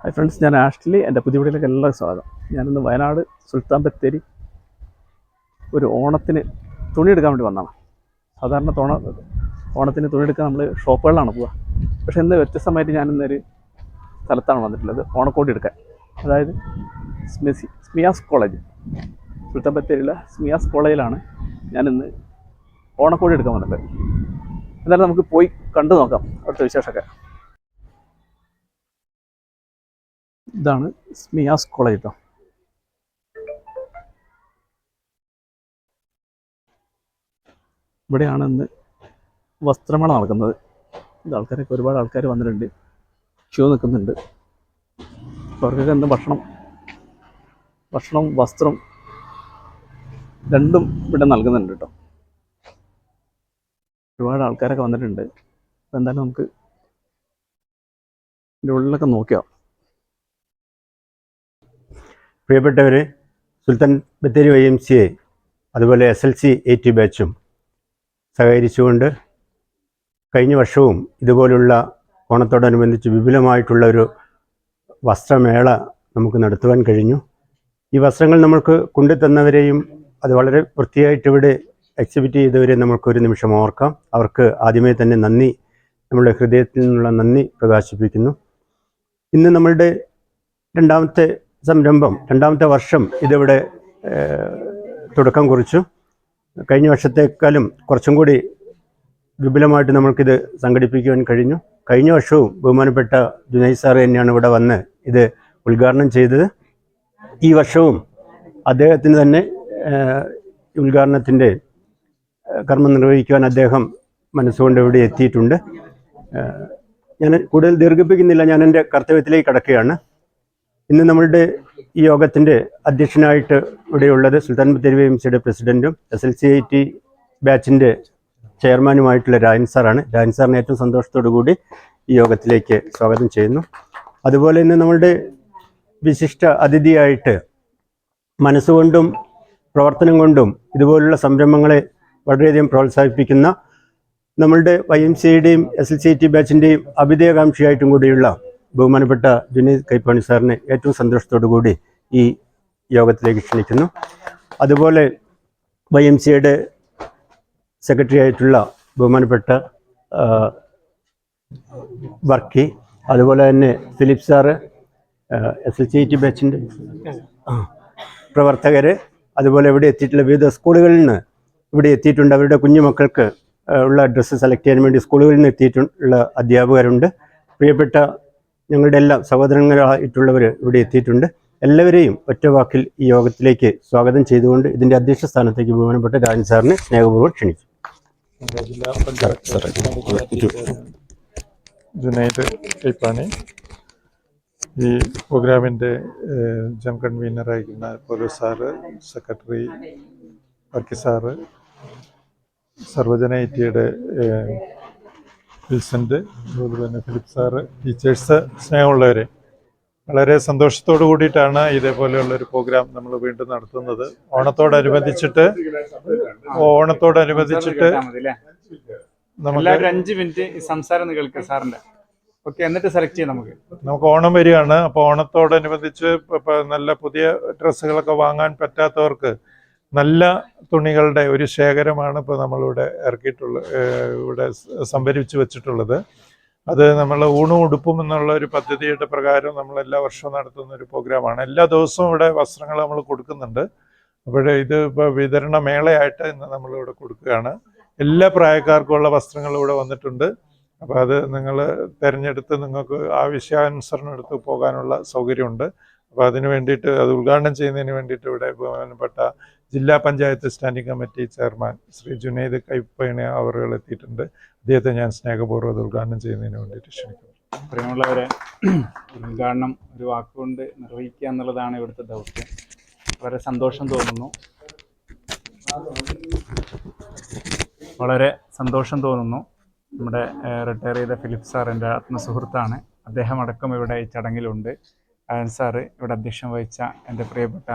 Hi friends ഞാൻ Ashley എന്റെ പുതിയ വീട്ടിലേക്ക് എല്ലാവർക്കും സ്വാഗതം. ഞാനിന്ന് വയനാട് സുൽത്താൻ ബത്തേരി ഒരു ഓണത്തിന് തുണി എടുക്കാൻ വേണ്ടി വന്നതാണ്. സാധാരണ തോണ ഓണത്തിന് തുണി എടുക്കാൻ നമ്മൾ ഷോപ്പുകളിലാണ് പോവുക. പക്ഷേ ഇന്ന് വ്യത്യസ്തമായിട്ട് ഞാനിന്നൊരു സ്ഥലത്താണ് വന്നിട്ടുള്ളത് ഓണക്കോടി എടുക്കാൻ. അതായത് സ്മിസി സ്മിയാസ് കോളേജ്. സുൽത്താൻ സ്മിയാസ് കോളേജിലാണ് ഞാനിന്ന് ഓണക്കോഴി എടുക്കാൻ വന്നിട്ട് എന്നാലും നമുക്ക് പോയി കണ്ടു നോക്കാം അവിടുത്തെ വിശേഷമൊക്കെ. ഇതാണ് സ്മിയാസ് കോളേജ് കേട്ടോ ഇവിടെയാണ് ഇന്ന് വസ്ത്രമേള നടക്കുന്നത്. ഇത് ആൾക്കാരൊക്കെ ഒരുപാട് ആൾക്കാർ വന്നിട്ടുണ്ട്. ക്യൂ നിൽക്കുന്നുണ്ട്. അവർക്കൊക്കെ ഇന്ന് ഭക്ഷണം ഭക്ഷണം വസ്ത്രം രണ്ടും ഇവിടെ നൽകുന്നുണ്ട് കേട്ടോ ഒരുപാട് ആൾക്കാരൊക്കെ വന്നിട്ടുണ്ട്. അപ്പോൾ എന്തായാലും നമുക്ക് ഇതിന്റെ ഉള്ളിലൊക്കെ നോക്കിയോ? പ്രിയപ്പെട്ടവർ Sultan Bathery Y M C A അതുപോലെ S L C A T ബാച്ചും സഹകരിച്ചുകൊണ്ട് കഴിഞ്ഞ വർഷവും ഇതുപോലുള്ള ഓണത്തോടനുബന്ധിച്ച് വിപുലമായിട്ടുള്ള ഒരു വസ്ത്രമേള നമുക്ക് നടത്തുവാൻ കഴിഞ്ഞു. ഈ വസ്ത്രങ്ങൾ നമ്മൾക്ക് കൊണ്ടുതന്നവരെയും അത് വളരെ വൃത്തിയായിട്ട് ഇവിടെ എക്സിബിറ്റ് ചെയ്തവരെ നമുക്കൊരു നിമിഷം ഓർക്കാം. അവർക്ക് ആദ്യമേ തന്നെ നന്ദി. നമ്മുടെ ഹൃദയത്തിൽ നിന്നുള്ള നന്ദി പ്രകാശിപ്പിക്കുന്നു. ഇന്ന് നമ്മളുടെ രണ്ടാമത്തെ സംരംഭം രണ്ടാമത്തെ വർഷം ഇതിവിടെ തുടക്കം കുറിച്ചു. കഴിഞ്ഞ വർഷത്തേക്കാളും കുറച്ചും കൂടി വിപുലമായിട്ട് നമ്മൾക്കിത് സംഘടിപ്പിക്കുവാൻ കഴിഞ്ഞു. കഴിഞ്ഞ വർഷവും ബഹുമാനപ്പെട്ട ജുനൈ സാറ് തന്നെയാണ് ഇവിടെ വന്ന് ഇത് ഉദ്ഘാടനം ചെയ്തത്. ഈ വർഷവും അദ്ദേഹത്തിന് തന്നെ ഉദ്ഘാടനത്തിന്റെ കർമ്മം നിർവഹിക്കുവാൻ അദ്ദേഹം മനസ്സുകൊണ്ട് ഇവിടെ എത്തിയിട്ടുണ്ട്. ഞാൻ കൂടുതൽ ദീർഘിപ്പിക്കുന്നില്ല ഞാൻ എന്റെ കർത്തവ്യത്തിലേക്ക് കടക്കുകയാണ്. ഇന്ന് നമ്മളുടെ ഈ യോഗത്തിന്റെ അധ്യക്ഷനായിട്ട് ഇവിടെയുള്ളത് സുൽത്താൻ ബത്തേരി എം സിയുടെ പ്രസിഡന്റും S L C I T ബാച്ചിന്റെ ചെയർമാനുമായിട്ടുള്ള രാജൻ സാറാണ്. രാജൻ സാറിന് ഏറ്റവും സന്തോഷത്തോടു കൂടി ഈ യോഗത്തിലേക്ക് സ്വാഗതം ചെയ്യുന്നു. അതുപോലെ ഇന്ന് നമ്മളുടെ വിശിഷ്ട അതിഥിയായിട്ട് മനസ്സുകൊണ്ടും പ്രവർത്തനം കൊണ്ടും ഇതുപോലുള്ള സംരംഭങ്ങളെ വളരെയധികം പ്രോത്സാഹിപ്പിക്കുന്ന നമ്മളുടെ വൈ എം സിയുടെയും എസ് എൽ സി ടി ബാച്ചിന്റെയും അഭിതയകാംക്ഷിയായിട്ടും കൂടിയുള്ള ബഹുമാനപ്പെട്ട ജുനീദ് കൈപ്പാണി സാറിനെ ഏറ്റവും സന്തോഷത്തോടു കൂടി ഈ യോഗത്തിലേക്ക് ക്ഷണിക്കുന്നു. അതുപോലെ വൈ എം സിയുടെ സെക്രട്ടറി ആയിട്ടുള്ള ബഹുമാനപ്പെട്ട വർക്കി അതുപോലെ തന്നെ Philip sir S L C T ബാച്ചിന്റെ പ്രവർത്തകർ അതുപോലെ ഇവിടെ എത്തിയിട്ടുള്ള വിവിധ സ്കൂളുകളിൽ നിന്ന് ഇവിടെ എത്തിയിട്ടുണ്ട്. അവരുടെ കുഞ്ഞുമക്കൾക്ക് മക്കൾക്ക് ഉള്ള ഡ്രസ്സ് സെലക്ട് ചെയ്യാൻ വേണ്ടി സ്കൂളുകളിൽ നിന്ന് എത്തിയിട്ടുള്ള അധ്യാപകരുണ്ട്. പ്രിയപ്പെട്ട ഞങ്ങളുടെ എല്ലാ സഹോദരങ്ങളായിട്ടുള്ളവർ ഇവിടെ എത്തിയിട്ടുണ്ട്. എല്ലാവരെയും ഒറ്റ വാക്കിൽ ഈ യോഗത്തിലേക്ക് സ്വാഗതം ചെയ്തുകൊണ്ട് ഇതിന്റെ അധ്യക്ഷ സ്ഥാനത്തേക്ക് ബഹുമാനപ്പെട്ട രാജൻ സാറിനെ സ്നേഹപൂർവം ക്ഷണിച്ചു. ജില്ലാ പഞ്ചായത്ത് ജുനൈദ് കൈപ്പാണി ഈ പ്രോഗ്രാമിന്റെ ജം കൺവീനറായിരിക്കുന്ന police sir secretary Varkey sir Sarvajana I ടിയുടെ വിൽസന്റ് അതുപോലെ തന്നെ ഫിലിപ്പ് സാറ് ടീച്ചേഴ്സ് സ്നേഹമുള്ളവരെ വളരെ സന്തോഷത്തോടു കൂടിയിട്ടാണ് ഇതേപോലെയുള്ളൊരു പ്രോഗ്രാം നമ്മൾ വീണ്ടും നടത്തുന്നത്. ഓണത്തോടനുബന്ധിച്ചിട്ട് ഓണത്തോടനുബന്ധിച്ചിട്ട് നമുക്ക് എല്ലാവരും അഞ്ച് മിനിറ്റ് സംസാരം കേൾക്കാം സാറിന്റെ. ഓക്കെ എന്നിട്ട് സെലക്ട് ചെയ്യാം നമുക്ക്. നമുക്ക് ഓണം വരികയാണ്. അപ്പോൾ ഓണത്തോടനുബന്ധിച്ച് നല്ല പുതിയ ഡ്രസ്സുകളൊക്കെ വാങ്ങാൻ പറ്റാത്തവർക്ക് നല്ല തുണികളുടെ ഒരു ശേഖരമാണ് ഇപ്പോൾ നമ്മളിവിടെ ഇറക്കിയിട്ടുള്ള ഇവിടെ സംഭരിച്ചു വെച്ചിട്ടുള്ളത്. അത് നമ്മൾ ഊണും ഉടുപ്പും എന്നുള്ള ഒരു പദ്ധതിയുടെ പ്രകാരം നമ്മൾ എല്ലാ വർഷവും നടത്തുന്ന ഒരു പ്രോഗ്രാമാണ്. എല്ലാ ദിവസവും ഇവിടെ വസ്ത്രങ്ങൾ നമ്മൾ കൊടുക്കുന്നുണ്ട്. അപ്പോൾ ഇത് ഇപ്പോൾ വിതരണ മേളയായിട്ട് ഇന്ന് നമ്മളിവിടെ കൊടുക്കുകയാണ്. എല്ലാ പ്രായക്കാർക്കുമുള്ള വസ്ത്രങ്ങൾ ഇവിടെ വന്നിട്ടുണ്ട്. അപ്പോൾ അത് നിങ്ങൾ തിരഞ്ഞെടുത്ത് നിങ്ങൾക്ക് ആവശ്യാനുസരണം എടുത്ത് പോകാനുള്ള സൗകര്യമുണ്ട്. അപ്പോൾ അതിന് വേണ്ടിയിട്ട് അത് ഉദ്ഘാടനം ചെയ്യുന്നതിന് വേണ്ടിയിട്ട് ഇവിടെ ബഹുമാനപ്പെട്ട ജില്ലാ panchayat standing committee chairman Shri Junaid Kaippani അവറുകൾ എത്തിയിട്ടുണ്ട്. അദ്ദേഹത്തെ ഞാൻ സ്നേഹപൂർവം അത് ഉദ്ഘാടനം ചെയ്യുന്നതിന് വേണ്ടിയിട്ട് ക്ഷണിക്കുന്നു. പ്രിയമുള്ളവരെ ഉദ്ഘാടനം ഒരു വാക്കുകൊണ്ട് നിർവഹിക്കുക എന്നുള്ളതാണ് ഇവിടുത്തെ ദൗത്യം. വളരെ സന്തോഷം തോന്നുന്നു. വളരെ സന്തോഷം തോന്നുന്നു. നമ്മുടെ റിട്ടയർ ചെയ്ത ഫിലിപ്പ് സാർ എന്റെ ആത്മസുഹൃത്താണ്. അദ്ദേഹം അടക്കം ഇവിടെ ഈ ചടങ്ങിലുണ്ട്. അയൻ സാറ് ഇവിടെ അധ്യക്ഷം വഹിച്ച എന്റെ പ്രിയപ്പെട്ട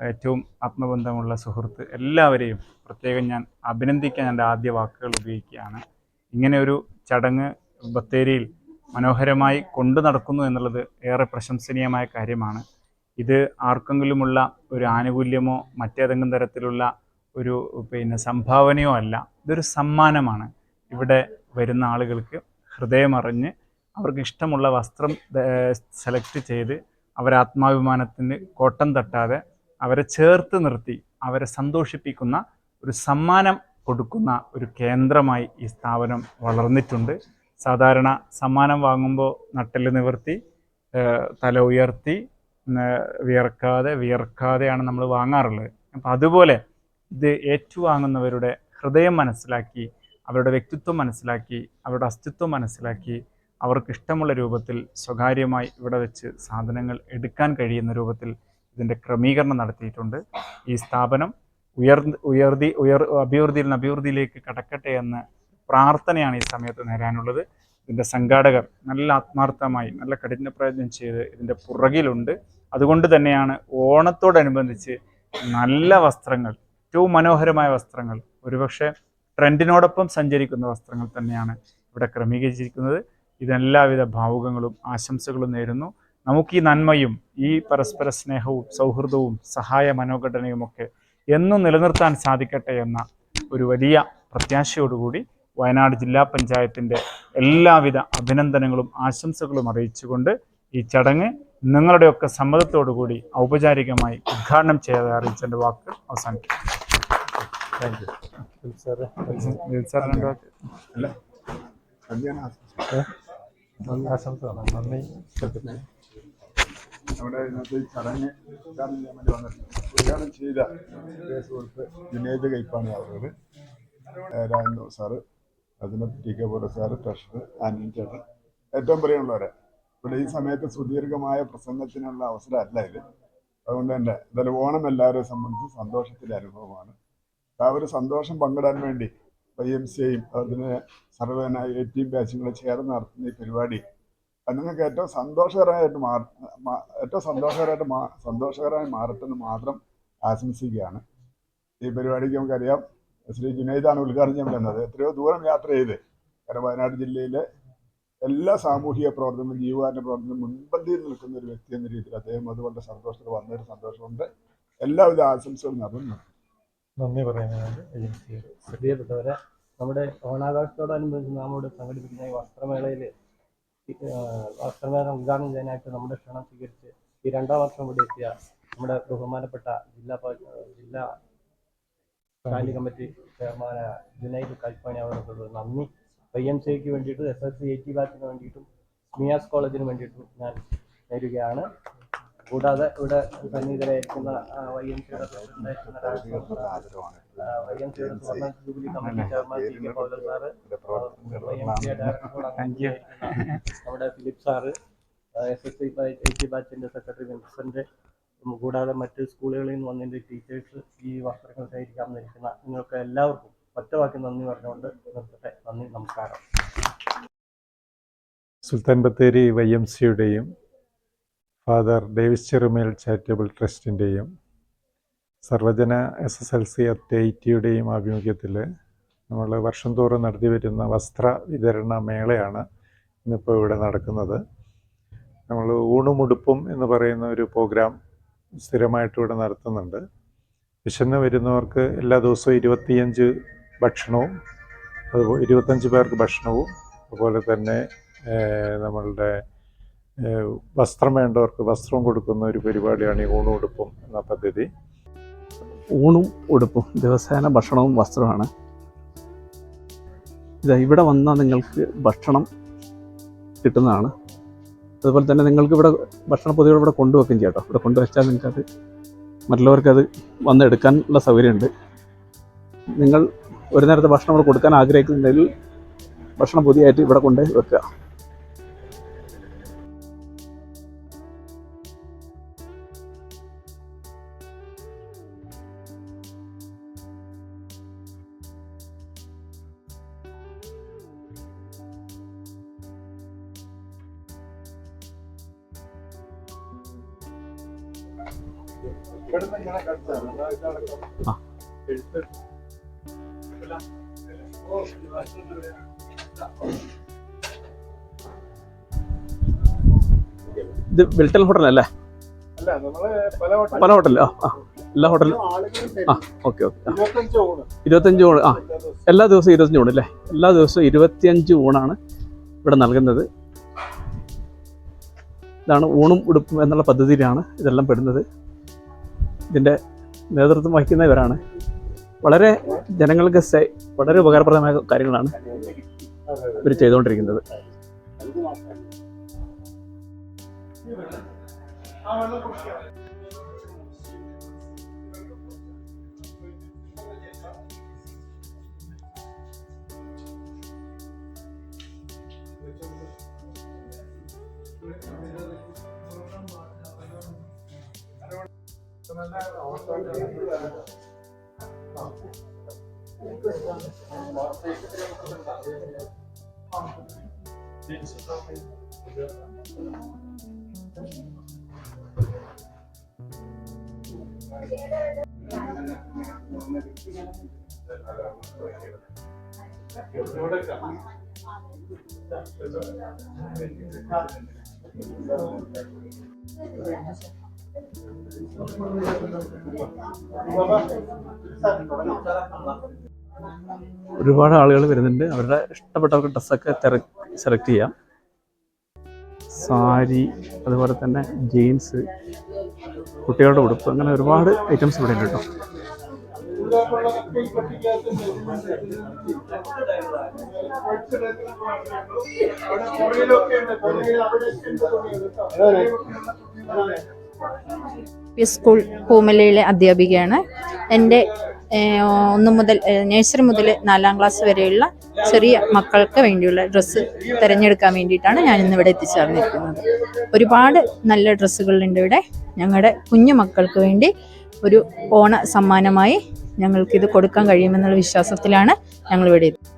ഏറ്റവും ആത്മബന്ധമുള്ള സുഹൃത്ത്. എല്ലാവരെയും പ്രത്യേകം ഞാൻ അഭിനന്ദിക്കാൻ എന്റെ ആദ്യ വാക്കുകൾ ഉപയോഗിക്കുകയാണ്. ഇങ്ങനെ ഒരു ചടങ്ങ് ബത്തേരിയിൽ മനോഹരമായി കൊണ്ടു നടക്കുന്നു എന്നുള്ളത് ഏറെ പ്രശംസനീയമായ കാര്യമാണ്. ഇത് ആർക്കെങ്കിലുമുള്ള ഒരു ആനുകൂല്യമോ മറ്റേതെങ്കിലും തരത്തിലുള്ള ഒരു പിന്നെ സംഭാവനയോ അല്ല. ഇതൊരു സമ്മാനമാണ്. ഇവിടെ വരുന്ന ആളുകൾക്ക് ഹൃദയമറിഞ്ഞ് അവർക്ക് ഇഷ്ടമുള്ള വസ്ത്രം സെലക്ട് ചെയ്ത് അവരെ ആത്മാഭിമാനത്തിന് കോട്ടം തട്ടാതെ അവരെ ചേർത്ത് നിർത്തി അവരെ സന്തോഷിപ്പിക്കുന്ന ഒരു സമ്മാനം കൊടുക്കുന്ന ഒരു കേന്ദ്രമായി ഈ സ്ഥാപനം വളർന്നിട്ടുണ്ട്. സാധാരണ സമ്മാനം വാങ്ങുമ്പോൾ നട്ടൽ നിവർത്തി തല ഉയർത്തി വിയർക്കാതെ വിയർക്കാതെയാണ് നമ്മൾ വാങ്ങാറുള്ളത്. അപ്പം അതുപോലെ ഇത് ഏറ്റുവാങ്ങുന്നവരുടെ ഹൃദയം മനസ്സിലാക്കി അവരുടെ വ്യക്തിത്വം മനസ്സിലാക്കി അവരുടെ അസ്തിത്വം മനസ്സിലാക്കി അവർക്ക് ഇഷ്ടമുള്ള രൂപത്തിൽ സ്വകാര്യമായി ഇവിടെ വെച്ച് സാധനങ്ങൾ എടുക്കാൻ കഴിയുന്ന രൂപത്തിൽ ഇതിന്റെ ക്രമീകരണം നടത്തിയിട്ടുണ്ട്. ഈ സ്ഥാപനം ഉയർ ഉയർതി ഉയർ അഭിവൃദ്ധിയിൽ നിന്ന് അഭിവൃദ്ധിയിലേക്ക് കടക്കട്ടെ എന്ന പ്രാർത്ഥനയാണ് ഈ സമയത്ത് നേരാനുള്ളത്. ഇതിന്റെ സംഘാടകർ നല്ല ആത്മാർത്ഥമായി നല്ല കഠിന പ്രയത്നം ചെയ്ത് ഇതിന്റെ പുറകിലുണ്ട്. അതുകൊണ്ട് തന്നെയാണ് ഓണത്തോടനുബന്ധിച്ച് നല്ല വസ്ത്രങ്ങൾ ഏറ്റവും മനോഹരമായ വസ്ത്രങ്ങൾ ഒരുപക്ഷെ ട്രെൻഡിനോടൊപ്പം സഞ്ചരിക്കുന്ന വസ്ത്രങ്ങൾ തന്നെയാണ് ഇവിടെ ക്രമീകരിച്ചിരിക്കുന്നത്. ഇതെല്ലാവിധ ഭാവുകങ്ങളും ആശംസകളും നേരുന്നു. നമുക്ക് ഈ നന്മയും ഈ പരസ്പര സ്നേഹവും സൗഹൃദവും സഹായ മനോഘടനയുമൊക്കെ എന്നും നിലനിർത്താൻ സാധിക്കട്ടെ എന്ന ഒരു വലിയ പ്രത്യാശയോടുകൂടി വയനാട് ജില്ലാ പഞ്ചായത്തിന്റെ എല്ലാവിധ അഭിനന്ദനങ്ങളും ആശംസകളും അറിയിച്ചുകൊണ്ട് ഈ ചടങ്ങ് നിങ്ങളുടെയൊക്കെ സമ്മതത്തോടുകൂടി ഔപചാരികമായി ഉദ്ഘാടനം ചെയ്ത് അറിയിച്ചതിന്റെ വാക്ക് അവസാനിക്കും താങ്ക് യു സാറേ സാർ രണ്ട് വാക്ക് ആശംസ നന്ദി നമ്മുടെ ഇന്നത്തെ ചടങ്ങ് സാറ് അതിന് ടി കെ പോല സാറ് ട്രഷറർ ആന്റണി ചേട്ടൻ ഏറ്റവും പ്രിയമുള്ളവരെ ഇവിടെ ഈ സമയത്ത് സുദീർഘമായ പ്രസംഗത്തിനുള്ള അവസരമല്ല ഇത് അതുകൊണ്ട് തന്നെ എന്തായാലും ഓണം എല്ലാവരെയും സംബന്ധിച്ച് സന്തോഷത്തിന്റെ അനുഭവമാണ് ആ ഒരു സന്തോഷം പങ്കിടാൻ വേണ്ടി വൈ എം സി ഐയും അതിന് സർവേന എ ടി ബാച്ചുകൾ ചേർന്ന് നടത്തുന്ന ഈ പരിപാടി. നിങ്ങൾക്ക് ഏറ്റവും സന്തോഷകരമായിട്ട് മാറ ഏറ്റവും സന്തോഷകരമായിട്ട് മാ സന്തോഷകരമായി മാറട്ടെന്ന് മാത്രം ആശംസിക്കുകയാണ്. ഈ പരിപാടിക്ക് നമുക്കറിയാം ശ്രീ ജുനൈദാണ് ഉദ്ഘാടനം ചെയ്യാൻ വരുന്നത്. എത്രയോ ദൂരം യാത്ര ചെയ്ത് കാരണം വയനാട് ജില്ലയിലെ എല്ലാ സാമൂഹിക പ്രവർത്തനവും ജീവകാരുണ്യ പ്രവർത്തനവും മുൻപന്തിയിൽ നിൽക്കുന്ന ഒരു വ്യക്തി എന്ന രീതിയിൽ അദ്ദേഹം അതുകൊണ്ട് സന്തോഷത്തിൽ വന്നൊരു സന്തോഷമുണ്ട്. എല്ലാവിധ ആശംസകളും നടന്നു നന്ദി പറയുന്നത് ഏജൻസി പ്രിയപ്പെട്ടവരെ നമ്മുടെ ഓണാഘോഷത്തോടനുബന്ധിച്ച് നാം ഇവിടെ സംഘടിപ്പിക്കുന്ന ഈ വസ്ത്രമേളയിൽ വസ്ത്രമേള ഉദ്ഘാടനം ചെയ്യാനായിട്ട് നമ്മുടെ ക്ഷണം സ്വീകരിച്ച് ഈ രണ്ടാം വർഷം ഇവിടെ എത്തിയ നമ്മുടെ ബഹുമാനപ്പെട്ട ജില്ലാ ജില്ലാ കാലി കമ്മിറ്റി ചെയർമാൻ ജുനൈദ് കൽപ്പാണി അവർക്ക് നന്ദി. ഐ എം സിക്ക് വേണ്ടിയിട്ടും S S C A T ബാച്ചിന് വേണ്ടിയിട്ടും മിയാസ് കോളേജിന് വേണ്ടിയിട്ടും ഞാൻ നേരുകയാണ്. കൂടാതെ ഇവിടെ സന്നിഹിതരായിരിക്കുന്ന വൈ എം സിയുടെ Y M jubilee committee chairman K sir Y M നമ്മുടെ Philip sir S S C ബാച്ചിന്റെ സെക്രട്ടറി വിൻസെന്റ് കൂടാതെ മറ്റ് സ്കൂളുകളിൽ നിന്ന് വന്നതിന്റെ ടീച്ചേഴ്സ് ഈ വസ്ത്രങ്ങൾ ശേഖരിക്കാൻ നിൽക്കുന്ന നിങ്ങൾക്ക് എല്ലാവർക്കും ഒറ്റ വാക്കി നന്ദി പറഞ്ഞുകൊണ്ട് നിർത്തട്ടെ. നന്ദി നമസ്കാരം. സുൽത്താൻ ബത്തേരി വൈ എം സിയുടെയും father Davis Cherumel charitable ട്രസ്റ്റിന്റെയും Sarvajana S S L C അത്തേറ്റിയുടെയും ആഭിമുഖ്യത്തിൽ നമ്മൾ വർഷം തോറും നടത്തി വരുന്ന വസ്ത്ര വിതരണ മേളയാണ് ഇന്നിപ്പോൾ ഇവിടെ നടക്കുന്നത്. നമ്മൾ ഊണുമുടുപ്പും എന്ന് പറയുന്ന ഒരു പ്രോഗ്രാം സ്ഥിരമായിട്ട് ഇവിടെ നടത്തുന്നുണ്ട്. വിശന്ന് വരുന്നവർക്ക് എല്ലാ ദിവസവും ഇരുപത്തിയഞ്ച് ഭക്ഷണവും അതുപോലെ ഇരുപത്തഞ്ച് പേർക്ക് ഭക്ഷണവും അതുപോലെ തന്നെ നമ്മളുടെ വസ്ത്രം വേണ്ടവർക്ക് വസ്ത്രം കൊടുക്കുന്ന ഒരു പരിപാടിയാണ് ഈ ഊണും ഉടുപ്പും എന്ന പദ്ധതി. ഊണും ഉടുപ്പും ദിവസേന ഭക്ഷണവും വസ്ത്രമാണ് ഇത് ഇവിടെ വന്നാൽ നിങ്ങൾക്ക് ഭക്ഷണം കിട്ടുന്നതാണ്. അതുപോലെ തന്നെ നിങ്ങൾക്ക് ഇവിടെ ഭക്ഷണ പൊതുവെ ഇവിടെ കൊണ്ടുവെക്കും ചേട്ടോ ഇവിടെ കൊണ്ടുവച്ചാൽ നിങ്ങൾക്കത് മറ്റുള്ളവർക്കത് വന്നെടുക്കാനുള്ള സൗകര്യമുണ്ട്. നിങ്ങൾ ഒരു നേരത്തെ ഭക്ഷണം കൊടുക്കാൻ ആഗ്രഹിക്കുന്നുണ്ടെങ്കിൽ ഭക്ഷണം പൊതിയായിട്ട് ഇവിടെ കൊണ്ട് വെക്കുക. ഇത് വിൽട്ടൽ ഹോട്ടലല്ലേ? പല ഹോട്ടലിൽ ആ ആ എല്ലാ ഹോട്ടലിലും. ആളുകൾ ആ ഓക്കെ ഓക്കെ ഇരുപത്തഞ്ച് ഊണ്. ആ. എല്ലാ ദിവസവും ഇരുപത്തഞ്ച് ഊണ് അല്ലേ? എല്ലാ ദിവസവും ഇരുപത്തിയഞ്ച് ഊണാണ് ഇവിടെ നൽകുന്നത്. ഇതാണ് ഊണും ഉടുപ്പും എന്നുള്ള പദ്ധതിയിലാണ് ഇതെല്ലാം പെടുന്നത്. ഇതിന്റെ നേതൃത്വം വഹിക്കുന്നവരാണ് വളരെ ജനങ്ങൾക്ക് വളരെ ഉപകാരപ്രദമായ കാര്യങ്ങളാണ് ഇവർ ചെയ്തുകൊണ്ടിരിക്കുന്നത്. 嗯。ഒരുപാട് ആളുകൾ വരുന്നുണ്ട്. അവരുടെ ഇഷ്ടപ്പെട്ടവർക്ക് ഡ്രസ്സൊക്കെ സെലക്ട് ചെയ്യാം. സാരി അതുപോലെ തന്നെ ജീൻസ് കുട്ടികളുടെ ഉടുപ്പ് അങ്ങനെ ഒരുപാട് ഐറ്റംസ് ഇവിടെ ഉണ്ട് കേട്ടോ. സ്കൂൾ പൂമലയിലെ അധ്യാപികയാണ്. എന്റെ ഒന്ന് മുതൽ നഴ്സറി മുതൽ നാലാം ക്ലാസ് വരെയുള്ള ചെറിയ മക്കൾക്ക് വേണ്ടിയുള്ള ഡ്രസ്സ് തിരഞ്ഞെടുക്കാൻ വേണ്ടിയിട്ടാണ് ഞാൻ ഇന്ന് ഇവിടെ എത്തിച്ചേർന്നിരിക്കുന്നത്. ഒരുപാട് നല്ല ഡ്രസ്സുകളുണ്ട് ഇവിടെ. ഞങ്ങളുടെ കുഞ്ഞു മക്കൾക്ക് വേണ്ടി ഒരു ഓണ സമ്മാനമായി ഞങ്ങൾക്കിത് കൊടുക്കാൻ കഴിയുമെന്നുള്ള വിശ്വാസത്തിലാണ് ഞങ്ങൾ ഇവിടെ എത്തി-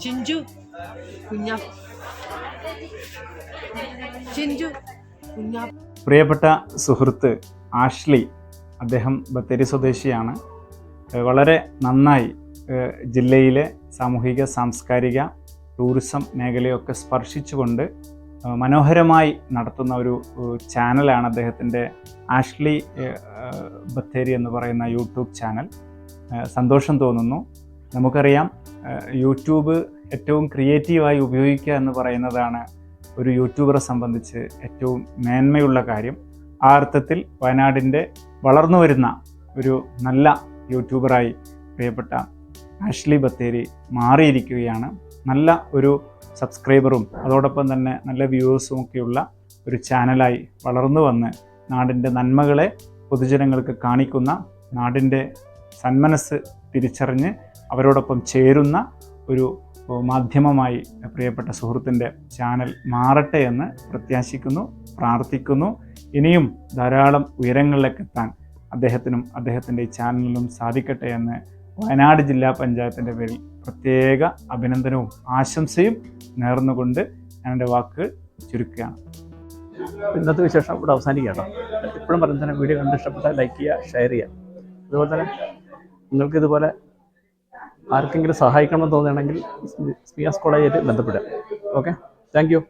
ചിഞ്ചു കുഞ്ഞാ ചിഞ്ചു കുഞ്ഞാ പ്രിയപ്പെട്ട സുഹൃത്ത് ആഷ്ലി അദ്ദേഹം ബത്തേരി സ്വദേശിയാണ്. വളരെ നന്നായി ജില്ലയിലെ സാമൂഹിക സാംസ്കാരിക ടൂറിസം മേഖലയൊക്കെ സ്പർശിച്ചുകൊണ്ട് മനോഹരമായി നടത്തുന്ന ഒരു ചാനലാണ് അദ്ദേഹത്തിന്റെ ആഷ്ലി ബത്തേരി എന്ന് പറയുന്ന യൂട്യൂബ് ചാനൽ. സന്തോഷം തോന്നുന്നു. നമുക്കറിയാം യൂട്യൂബ് ഏറ്റവും ക്രിയേറ്റീവായി ഉപയോഗിക്കുക എന്ന് പറയുന്നതാണ് ഒരു യൂട്യൂബറെ സംബന്ധിച്ച് ഏറ്റവും മേന്മയുള്ള കാര്യം. ആ അർത്ഥത്തിൽ വയനാടിന്റെ വളർന്നു വരുന്ന ഒരു നല്ല യൂട്യൂബറായി പ്രിയപ്പെട്ട ആഷ്ലി ബത്തേരി മാറിയിരിക്കുകയാണ്. നല്ല ഒരു സബ്സ്ക്രൈബറും അതോടൊപ്പം തന്നെ നല്ല വ്യൂവേഴ്സും ഒക്കെയുള്ള ഒരു ചാനലായി വളർന്നു വന്ന് നാടിന്റെ നന്മകളെ പൊതുജനങ്ങൾക്ക് കാണിക്കുന്ന നാടിന്റെ സന്മനസ് തിരിച്ചറിഞ്ഞ് അവരോടൊപ്പം ചേരുന്ന ഒരു മാധ്യമമായി പ്രിയപ്പെട്ട സുഹൃത്തിന്റെ ചാനൽ മാറട്ടെ എന്ന് പ്രത്യാശിക്കുന്നു പ്രാർത്ഥിക്കുന്നു. ഇനിയും ധാരാളം ഉയരങ്ങളിലേക്ക് എത്താൻ അദ്ദേഹത്തിനും അദ്ദേഹത്തിന്റെ ഈ ചാനലിനും സാധിക്കട്ടെ എന്ന് വയനാട് ജില്ലാ പഞ്ചായത്തിന്റെ പേരിൽ പ്രത്യേക അഭിനന്ദനവും ആശംസയും നേർന്നുകൊണ്ട് ഞാൻ എന്റെ വാക്കുകൾ ചുരുക്കുകയാണ്. ഇന്നത്തെ വിശേഷം ഇവിടെ അവസാനിക്കാം എപ്പോഴും പറയുന്ന തന്നെ വീഡിയോ കണ്ട് ഇഷ്ടപ്പെട്ടാൽ ലൈക്ക് ചെയ്യുക ഷെയർ ചെയ്യുക. അതുപോലെ തന്നെ നിങ്ങൾക്ക് ഇതുപോലെ ആർക്കെങ്കിലും സഹായിക്കണമെന്ന് തോന്നുകയാണെങ്കിൽ സ്മിയാസ് കോളേജായിട്ട് ബന്ധപ്പെടുക. Okay thank you